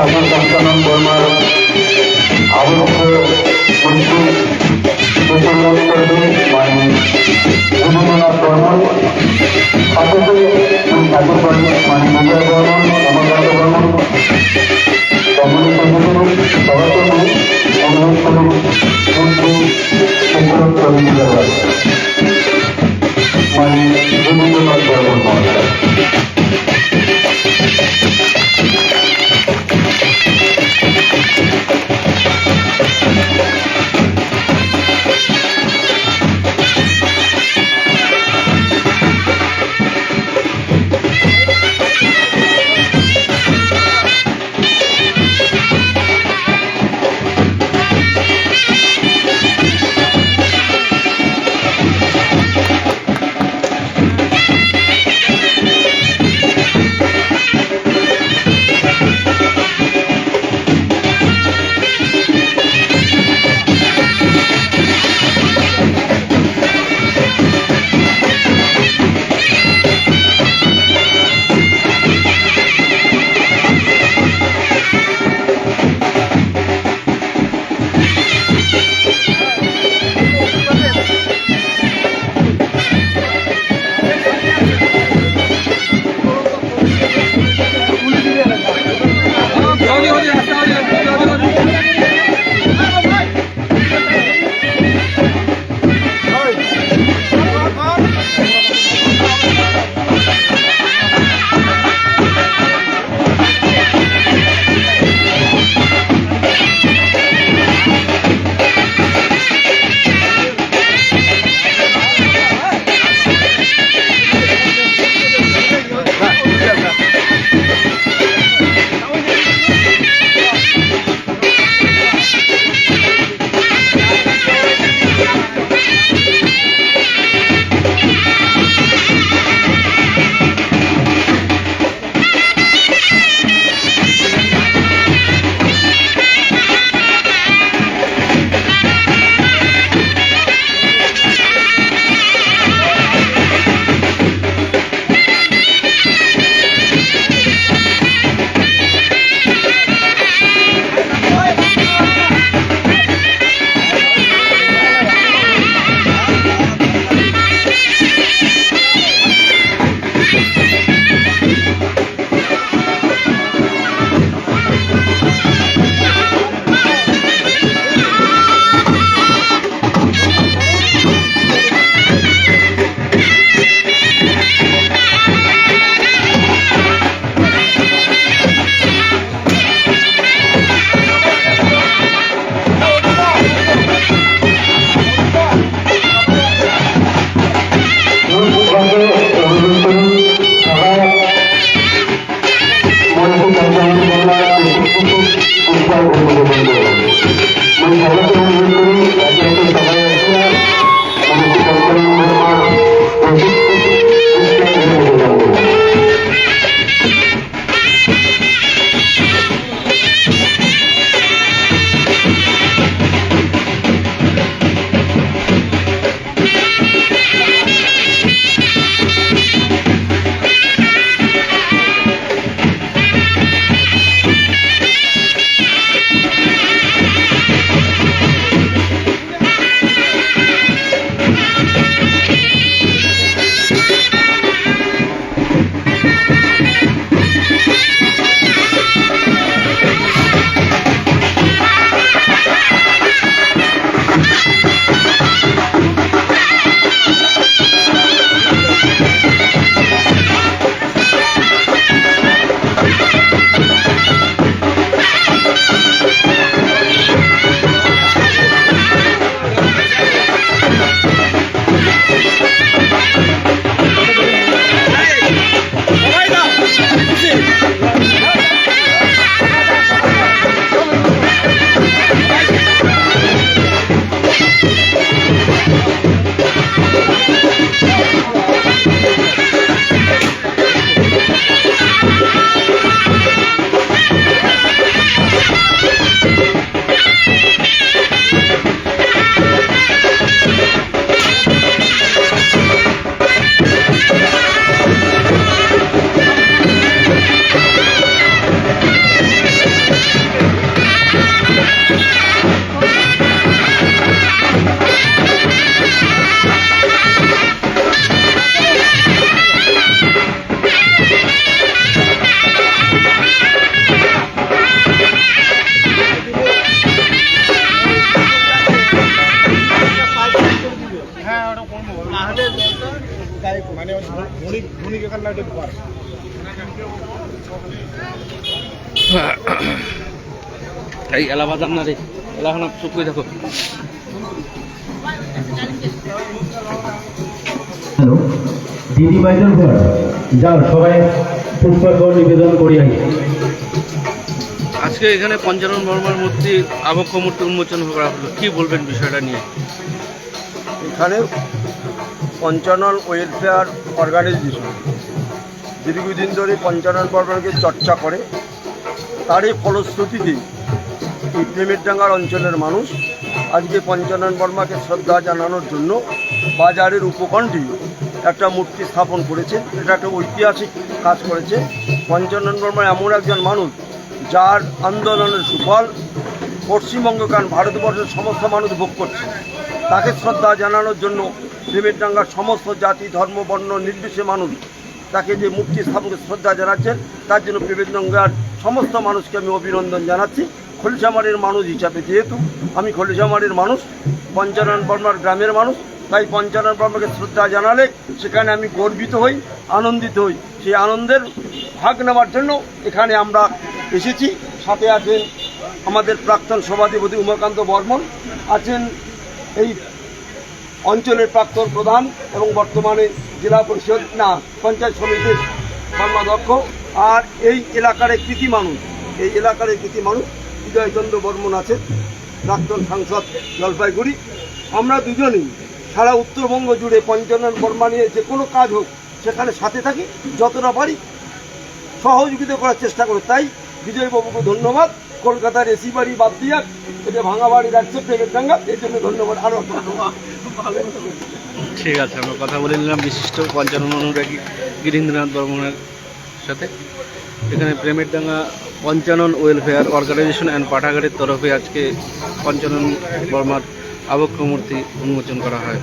শাসন সংস্থানন বর্মার আবদ্ধ মন্ত্রী প্রচলন করবে মানে রবীন্দ্রনাথ বর্মন সাথে ঠাকুর বর্মন মানে বিজয় বর্মন অমরনাথ বর্মন কমলী কমিটির সভাপতি অনুরোধ করে এই এলাহাবাদ আপনার এই এলাকানা চুপ করে থাকো। হ্যালো দিদি বাইজন ঘর যাও সবাই পুষ্পার্ঘ্য নিবেদন করি আই আজকে এখানে পঞ্চানন বর্মার মূর্তি আবক্ষ মূর্তি উন্মোচন করা হলো। কি বলবেন বিষয়টা নিয়ে? এখানে পঞ্চানন ওয়েলফেয়ার অর্গানাইজেশন দীর্ঘদিন ধরে পঞ্চানন বর্মনকে চর্চা করে তারই ফলশ্রুতিতে এই প্রেমেরডাঙ্গার অঞ্চলের মানুষ আজকে পঞ্চানন বর্মাকে শ্রদ্ধা জানানোর জন্য বাজারের উপকণ্ঠে একটা মূর্তি স্থাপন করেছে। এটা একটা ঐতিহাসিক কাজ করেছে। পঞ্চানন বর্মা এমন একজন মানুষ যার আন্দোলনের সুফল পশ্চিমবঙ্গ কারণ ভারতবর্ষের সমস্ত মানুষ ভোগ করছে। তাকে শ্রদ্ধা জানানোর জন্য প্রেমেরডাঙ্গার সমস্ত জাতি, ধর্ম, বর্ণ, নির্বিশেষে মানুষ তাকে যে মূর্তি স্থাপনকে শ্রদ্ধা জানাচ্ছেন, তার জন্য প্রেমেরডাঙ্গার সমস্ত মানুষকে আমি অভিনন্দন জানাচ্ছি। খলিশামারির মানুষ হিসাবে যেহেতু, আমি খলিশামারির মানুষ, পঞ্চানন বর্মার গ্রামের মানুষ, তাই পঞ্চানন বর্মাকে শ্রদ্ধা জানালে সেখানে আমি গর্বিত হই, আনন্দিত হই। সেই আনন্দের ভাগ নেওয়ার জন্য এখানে আমরা এসেছি। সাথে আছেন আমাদের প্রাক্তন সভাধিপতি উমাকান্ত বর্মন, আছেন এই অঞ্চলের প্রাক্তন প্রধান এবং বর্তমানে জেলা পরিষদ, না, পঞ্চায়েত সমিতির কর্মাধ্যক্ষ আর এই এলাকার কৃতি মানুষ, এই এলাকার কৃতি মানুষ বিজয়চন্দ্র বর্মন আছে, প্রাক্তন সাংসদ জলপাইগুড়ি। আমরা দুজনেই সারা উত্তরবঙ্গ জুড়ে পঞ্চানন বর্মা নিয়ে যে কোনো কাজ হোক, সেখানে সাথে থাকি, যতটা পারি, সহযোগিতা করার চেষ্টা করে। তাই বিজয়বাবুকে ধন্যবাদ। কলকাতার এসি বাড়ি বাদ দিয়া, এটা ভাঙা বাড়ি যাচ্ছে প্রেমের ডাঙ্গা এই জন্য ধন্যবাদ। আরও ধন্যবাদ ঠিক আছে, আমরা কথা বলে নিলাম বিশিষ্ট পঞ্চান্ন অনুরাগী গিরীন্দ্রনাথ বর্মনের সাথে। এখানে প্রেমের ডাঙ্গা পঞ্চানন ওয়েলফেয়ার অর্গানাইজেশন অ্যান্ড পাঠাগারের তরফে আজকে পঞ্চানন বর্মার আবক্ষ মূর্তি উন্মোচন করা হয়।